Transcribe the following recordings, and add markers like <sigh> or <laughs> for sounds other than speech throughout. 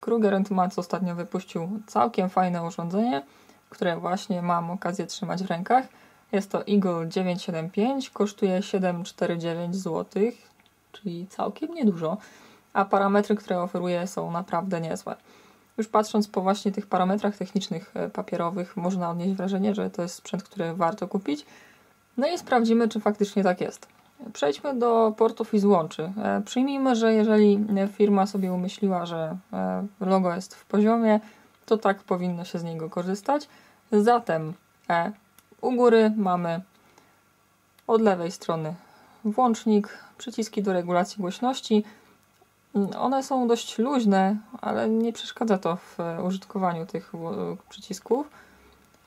Kruger Max ostatnio wypuścił całkiem fajne urządzenie, które właśnie mam okazję trzymać w rękach. Jest to Eagle 975, kosztuje 749 zł, czyli całkiem niedużo, a parametry, które oferuje są naprawdę niezłe. Już patrząc po właśnie tych parametrach technicznych e, papierowych, można odnieść wrażenie, że to jest sprzęt, który warto kupić. No i sprawdzimy, czy faktycznie tak jest. Przejdźmy do portów i złączy. E, przyjmijmy, że jeżeli firma sobie umyśliła, że e, logo jest w poziomie, to tak powinno się z niego korzystać. Zatem u góry mamy od lewej strony włącznik, przyciski do regulacji głośności. One są dość luźne, ale nie przeszkadza to w użytkowaniu tych przycisków.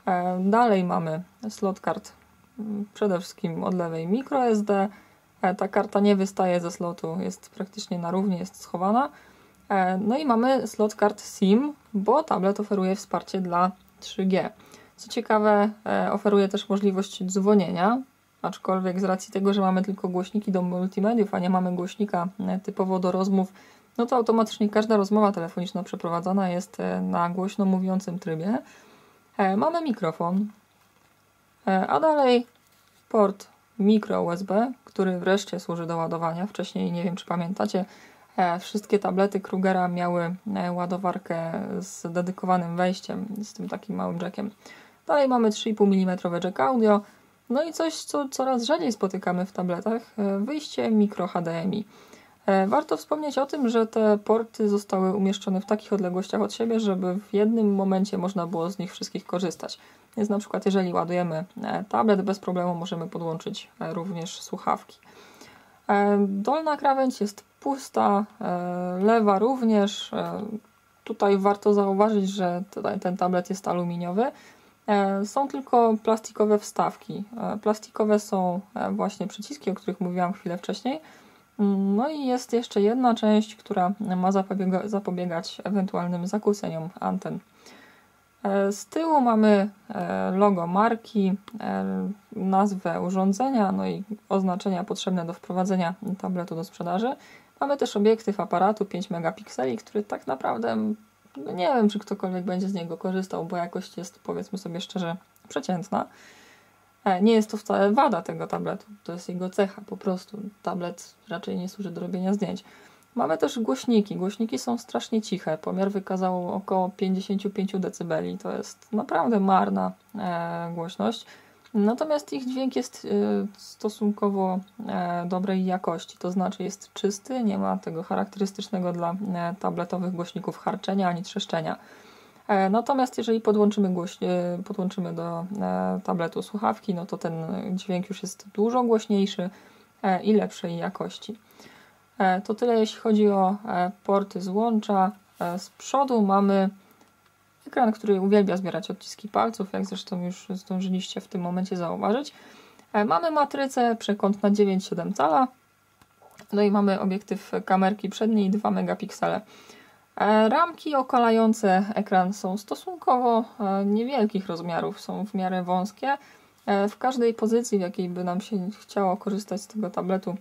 E, dalej mamy slot kart, przede wszystkim od lewej microSD. E, ta karta nie wystaje ze slotu, jest praktycznie na równi, jest schowana. E, no i mamy slot kart SIM, bo tablet oferuje wsparcie dla 3G. Co ciekawe, oferuje też możliwość dzwonienia, aczkolwiek z racji tego, że mamy tylko głośniki do multimediów, a nie mamy głośnika e, typowo do rozmów, no to automatycznie każda rozmowa telefoniczna przeprowadzana jest e, na głośno mówiącym trybie. E, mamy mikrofon, a dalej port mikro USB, który wreszcie służy do ładowania. Wcześniej, nie wiem czy pamiętacie, wszystkie tablety Krugera miały ładowarkę z dedykowanym wejściem, z tym takim małym jackiem. Dalej mamy 3,5 mm jack audio, no i coś, co coraz rzadziej spotykamy w tabletach, e, wyjście mikro HDMI. E, warto wspomnieć o tym, że te porty zostały umieszczone w takich odległościach od siebie, żeby w jednym momencie można było z nich wszystkich korzystać. Więc na przykład jeżeli ładujemy e, tablet, bez problemu możemy podłączyć również słuchawki. Dolna krawędź jest pusta, lewa również. Tutaj warto zauważyć, że ten tablet jest aluminiowy, E, są tylko plastikowe wstawki. E, plastikowe są e, właśnie przyciski, o których mówiłam chwilę wcześniej. No i jest jeszcze jedna część, która ma zapobiega zapobiegać ewentualnym zakłóceniom anten. Z tyłu mamy logo marki, nazwę urządzenia, no i oznaczenia potrzebne do wprowadzenia tabletu do sprzedaży. Mamy też obiektyw aparatu 5 megapikseli, który tak naprawdę no nie wiem, czy ktokolwiek będzie z niego korzystał, bo jakość jest, powiedzmy sobie szczerze, przeciętna. E, nie jest to wcale wada tego tabletu, to jest jego cecha po prostu. Tablet raczej nie służy do robienia zdjęć. Mamy też głośniki. Głośniki są strasznie ciche. Pomiar wykazał około 55 dB. To jest naprawdę marna e, głośność. Natomiast ich dźwięk jest y, stosunkowo e, dobrej jakości, to znaczy jest czysty, nie ma tego charakterystycznego dla e, tabletowych głośników harczenia ani trzeszczenia. E, natomiast jeżeli podłączymy, głoś- podłączymy do tabletu słuchawki, no to ten dźwięk już jest dużo głośniejszy i lepszej jakości. To tyle jeśli chodzi o porty złącza. Z przodu mamy ekran, który uwielbia zbierać odciski palców, jak zresztą już zdążyliście w tym momencie zauważyć. E, mamy matrycę przekątna 9,7 cala, no i mamy obiektyw kamerki przedniej 2 megapiksele. E, ramki okalające ekran są stosunkowo e, niewielkich rozmiarów, są w miarę wąskie. W każdej pozycji, w jakiej by nam się chciało korzystać z tego tabletu,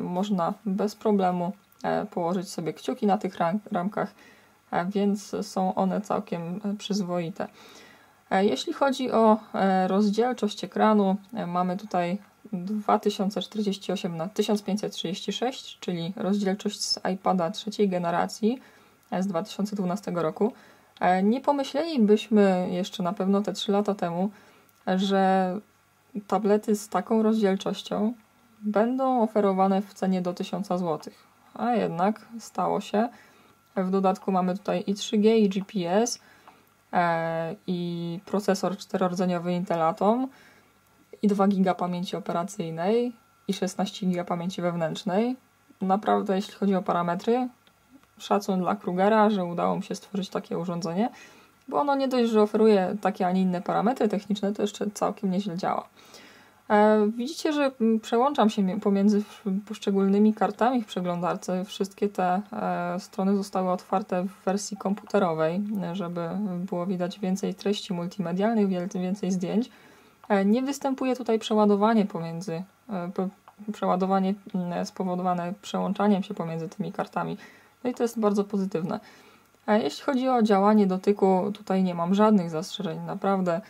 można bez problemu położyć sobie kciuki na tych ramkach więc są one całkiem e, przyzwoite. E, jeśli chodzi o e, rozdzielczość ekranu, mamy tutaj 2048 na 1536, czyli rozdzielczość z iPada trzeciej generacji z 2012 roku. Nie pomyślelibyśmy jeszcze na pewno te 3 lata temu, że tablety z taką rozdzielczością będą oferowane w cenie do 1000 zł. A jednak stało się. W dodatku mamy tutaj i 3G, i GPS, e, i procesor czterordzeniowy Intel Atom, i 2 GB pamięci operacyjnej, i 16 GB pamięci wewnętrznej. Naprawdę, jeśli chodzi o parametry, szacun dla Krugera, że udało mu się stworzyć takie urządzenie, bo ono nie dość, że oferuje takie, a nie inne parametry techniczne, to jeszcze całkiem nieźle działa. E, widzicie, że przełączam się pomiędzy poszczególnymi kartami w przeglądarce. Wszystkie te e, strony zostały otwarte w wersji komputerowej, żeby było widać więcej treści multimedialnych, więcej zdjęć. E, nie występuje tutaj przeładowanie pomiędzy, przeładowanie spowodowane przełączaniem się pomiędzy tymi kartami. No i to jest bardzo pozytywne. Jeśli chodzi o działanie dotyku, tutaj nie mam żadnych zastrzeżeń. Naprawdę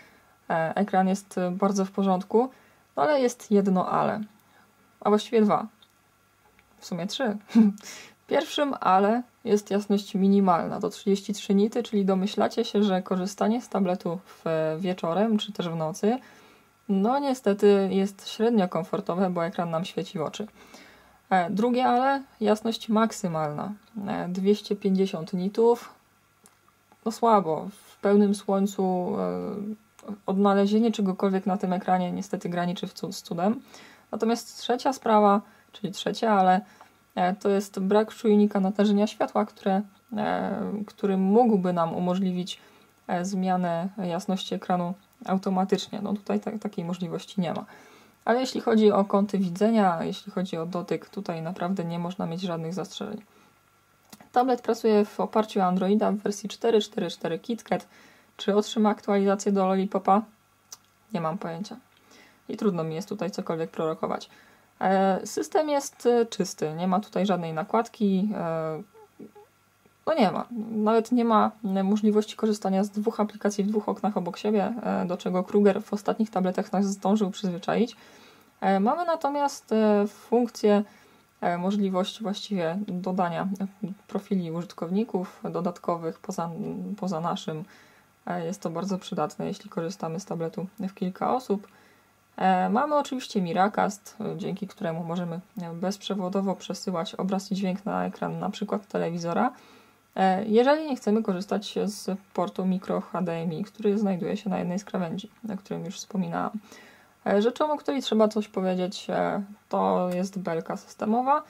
ekran jest bardzo w porządku, no ale jest jedno ale, a właściwie dwa. W sumie trzy. <laughs> Pierwszym ale jest jasność minimalna do 33 nity, czyli domyślacie się, że korzystanie z tabletu wieczorem czy też w nocy no niestety jest średnio komfortowe, bo ekran nam świeci w oczy. E, drugie ale jasność maksymalna 250 e, nitów. No słabo, w pełnym słońcu e, odnalezienie czegokolwiek na tym ekranie niestety graniczy z cudem. Natomiast trzecia sprawa, czyli trzecia, ale to jest brak czujnika natężenia światła, które, który mógłby nam umożliwić zmianę jasności ekranu automatycznie. No tutaj takiej możliwości nie ma. Ale jeśli chodzi o kąty widzenia, jeśli chodzi o dotyk, tutaj naprawdę nie można mieć żadnych zastrzeżeń. Tablet pracuje w oparciu o Androida w wersji 4.4.4 KitKat. Czy otrzyma aktualizację do Lollipopa? Nie mam pojęcia. I trudno mi jest tutaj cokolwiek prorokować. E, system jest e, czysty, nie ma tutaj żadnej nakładki. No nie ma. Nawet nie ma możliwości korzystania z dwóch aplikacji w dwóch oknach obok siebie, e, do czego Kruger w ostatnich tabletach nas zdążył przyzwyczaić. E, mamy natomiast e, funkcję, możliwość właściwie dodania profili użytkowników dodatkowych poza, poza naszym. Jest to bardzo przydatne, jeśli korzystamy z tabletu w kilka osób. Mamy oczywiście Miracast, dzięki któremu możemy bezprzewodowo przesyłać obraz i dźwięk na ekran przykład telewizora. E, jeżeli nie chcemy korzystać z portu mikro HDMI, który znajduje się na jednej z krawędzi, o którym już wspominałam. E, rzeczą, o której trzeba coś powiedzieć, e, to jest belka systemowa.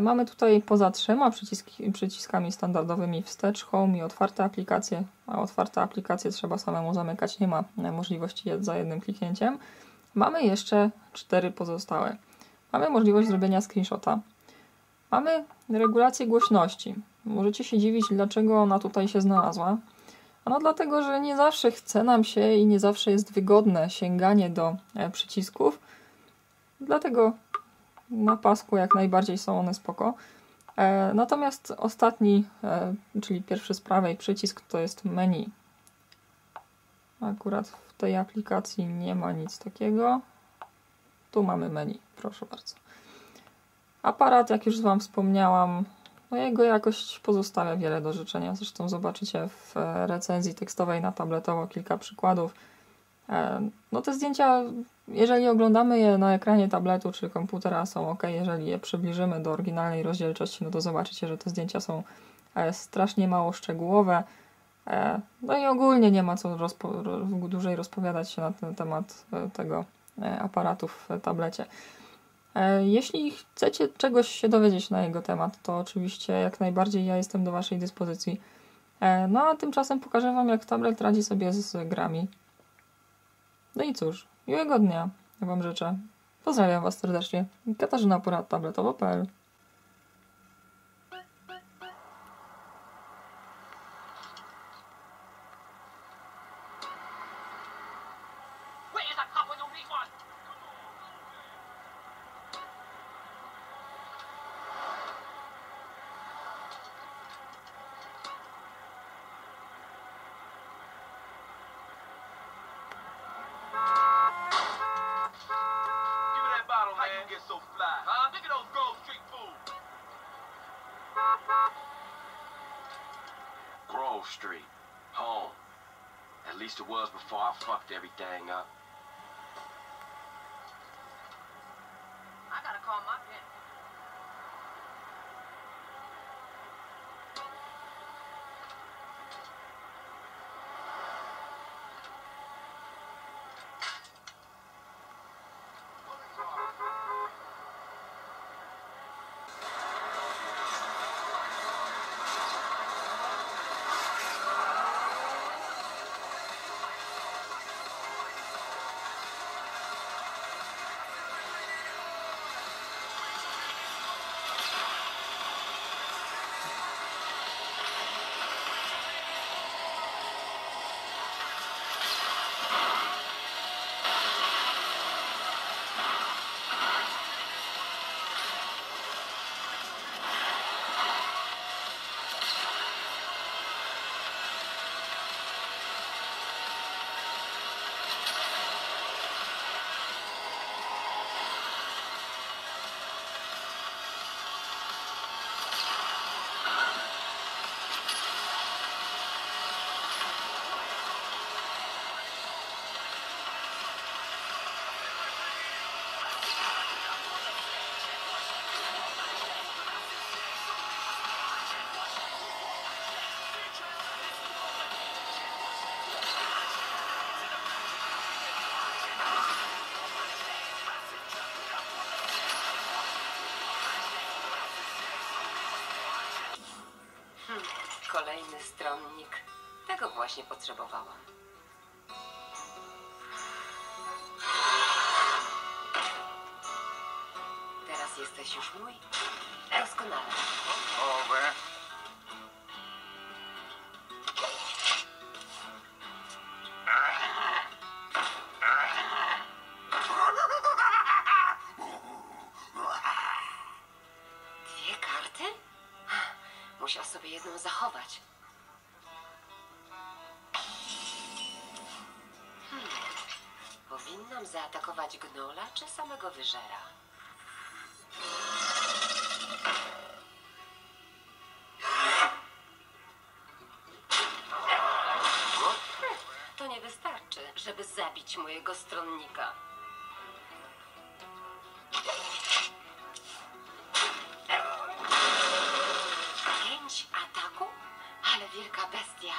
Mamy tutaj poza trzema przyciski, przyciskami standardowymi wstecz, home i otwarte aplikacje, a otwarte aplikacje trzeba samemu zamykać, nie ma możliwości za jednym kliknięciem. Mamy jeszcze cztery pozostałe. Mamy możliwość zrobienia screenshota. Mamy regulację głośności. Możecie się dziwić, dlaczego ona tutaj się znalazła. Ano dlatego, że nie zawsze chce nam się i nie zawsze jest wygodne sięganie do e, przycisków. Dlatego na pasku jak najbardziej są one spoko. E, natomiast ostatni, e, czyli pierwszy z prawej przycisk to jest menu. Akurat w tej aplikacji nie ma nic takiego. Tu mamy menu, proszę bardzo. Aparat, jak już Wam wspomniałam, no jego jakość pozostawia wiele do życzenia. Zresztą zobaczycie w e, recenzji tekstowej na tabletowo kilka przykładów. E, no te zdjęcia, jeżeli oglądamy je na ekranie tabletu czy komputera są ok, jeżeli je przybliżymy do oryginalnej rozdzielczości, no to zobaczycie, że te zdjęcia są e, strasznie mało szczegółowe. No i ogólnie nie ma co rozpo dłużej rozpowiadać się na ten temat tego aparatu w tablecie. E, jeśli chcecie czegoś się dowiedzieć na jego temat, to oczywiście jak najbardziej ja jestem do Waszej dyspozycji. E, no a tymczasem pokażę Wam, jak tablet radzi sobie z grami. No i cóż, miłego dnia Wam życzę. Pozdrawiam Was serdecznie. Katarzyna Porad tabletowo.pl is so fly, huh? Look at those Grove Street fools. Grove Street. Home. At least it was before I fucked everything up. Kolejny stronnik. Tego właśnie potrzebowałam. Teraz jesteś już mój? Doskonale. Over. Sobie jedną zachować. Hmm. Powinnam zaatakować gnola czy samego wyżera? To nie wystarczy, żeby zabić mojego stronnika. человека дождя.